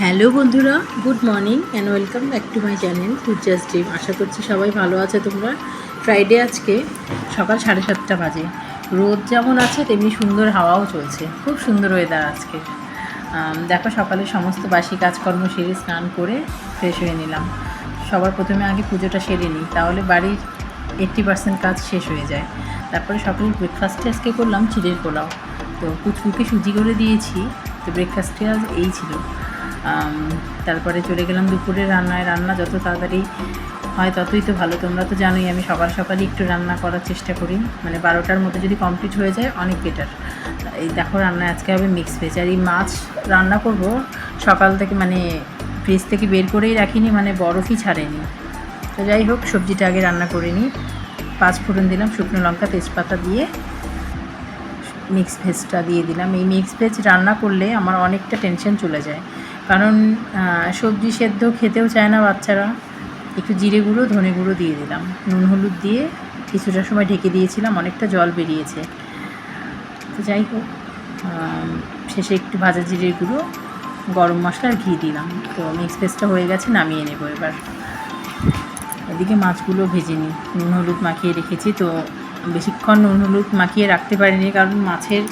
Hello বন্ধুরা, good morning and welcome back to my channel future's dream আশা করছি সবাই ভালো আছে তোমরা। ফ্রাইডে আজকে সকাল সাড়ে সাতটা বাজে। রোদ যেমন আছে, তেমনি সুন্দর হাওয়াও চলছে। খুব সুন্দর ওয়েদার আজকে। দেখো সকালে সমস্ত বাসি কাজকর্ম সেরে স্নান করে ফ্রেশ হয়ে নিলাম। সবার প্রথমে আগে পুজোটা সেরে নিই, তাহলে বাড়ির এইট্টি পার্সেন্ট কাজ শেষ হয়ে যায়। তারপরে সকালে ব্রেকফাস্টে আজকে করলাম, চিড়ের পোলাও। তো কুচকুকে সুজি করে দিয়েছি, তো ব্রেকফাস্টে আজ এই ছিল। তারপরে চলে গেলাম দুপুরে রান্নায়। রান্না যত তাড়াতাড়ি হয় ততই তো ভালো। তোমরা তো জানোই, আমি সকাল সকালই একটু রান্না করার চেষ্টা করি। মানে বারোটার মধ্যে যদি কমপ্লিট হয়ে যায়, অনেক বেটার এই দেখো রান্না আজকে হবে মিক্স ভেজ আর এই মাছ রান্না করব, সকাল থেকে মানে ফ্রিজ থেকে বের করেই রাখিনি মানে বরফই ছাড়েনি। তো যাই হোক, সবজিটা আগে রান্না করে নিই। পাঁচ ফোড়ন দিলাম শুকনো লঙ্কা, তেজপাতা দিয়ে মিক্স ভেজটা দিয়ে দিলাম। এই মিক্স ভেজ রান্না করলে আমার অনেকটা টেনশন চলে যায়। কারণ সবজি সেদ্ধ খেতেও চায় না বাচ্চারা। একটু জিরে গুঁড়ো, ধনে গুঁড়ো দিয়ে দিলাম। নুন হলুদ দিয়ে কিছুটা সময় ঢেকে দিয়েছিলাম, অনেকটা জল বেরিয়েছে। তো যাই হোক শেষে একটু ভাজা জিরে গুঁড়ো, গরম মশলা আর ঘি দিলাম। তো মিক্স ভেজটা হয়ে গেছে, নামিয়ে নেব এবার। এদিকে মাছগুলো ভেজে নিই। নুন হলুদ মাখিয়ে রেখেছি, তো বেশিক্ষণ নুন হলুদ মাখিয়ে রাখতে পারিনি, কারণ মাছের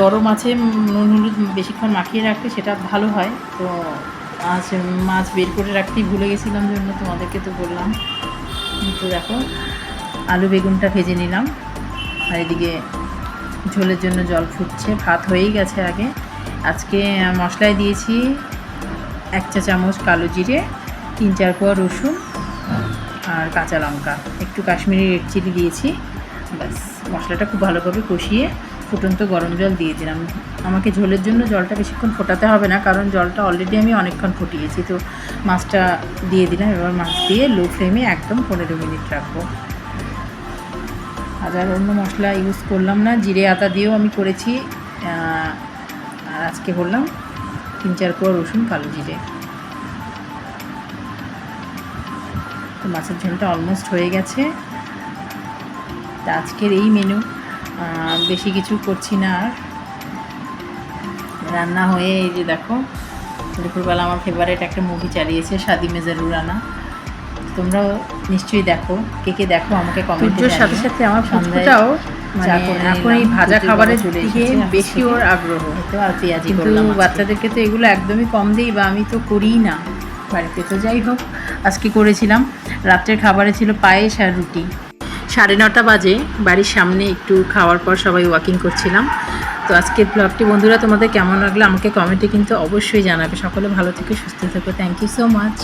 বড় মাছে নুন হলুদ বেশিক্ষণ মাখিয়ে রাখলে সেটা ভালো হয়। তো আজ মাছ বের করে রাখতেই ভুলে গেছিলাম জন্য তোমাদেরকে তো বললাম। তো দেখো, আলু বেগুনটা ভেজে নিলাম। আর এদিকে ঝোলের জন্য জল ফুটছে, ভাত হয়েই গেছে আগে। আজকে মশলায় দিয়েছি এক চা চামচ কালো জিরে, তিন চার কোয়া রসুন আর কাঁচা লঙ্কা। একটু কাশ্মীরি রেড চিলি দিয়েছি। ব্যাস, মশলাটা খুব ভালোভাবে কষিয়ে ফুটন্ত গরম জল দিয়ে দিলাম আমাকে ঝোলের জন্য জলটা বেশিক্ষণ ফোটাতে হবে না, কারণ জলটা অলরেডি আমি অনেকক্ষণ ফুটিয়েছি। তো মাছটা দিয়ে দিলাম, এবার মাছ দিয়ে লো ফ্লেমে একদম পনেরো মিনিট রাখব। আদা আর অন্য মশলা ইউজ করলাম না, জিরে আদা দিয়েও আমি করেছি। আর আজকে করলাম তিন চার কোয়া রসুন, কালো জিরে। তো মাছের ঝোলটা অলমোস্ট হয়ে গেছে। আজকের এই মেনু বেশি কিছু করছি না আর। রান্না হয়ে এই যে দেখো দুপুরবেলা আমার ফেভারিট একটা মুভি চালিয়েছে শাদি মেজারু রানা। তোমরাও নিশ্চয়ই দেখো কে কে দেখো আমাকে কমেন্টের সাথে সাথে আমার ফুচকুটাও মানে এখন এই ভাজা খাবারের চলে দিকে বেশি ওর আগ্রহ। তো আর পেঁয়াজি করলাম বাচ্চাদেরকে তো এগুলো একদমই কম দিই বা আমি তো করিই না। বাড়িতে তো যাই হোক আজকে করেছিলাম। রাত্রের খাবারে ছিল পায়েস আর রুটি। সাড়ে নটা বাজে, বাড়ির সামনে একটু খাওয়ার পর সবাই ওয়াকিং করছিলাম। তো আজকের ব্লগটি বন্ধুরা তোমাদের কেমন লাগল আমাকে কমেন্টে কিন্তু অবশ্যই জানাবে। সকলে ভালো থেকে, সুস্থ থেকো। Thank you so much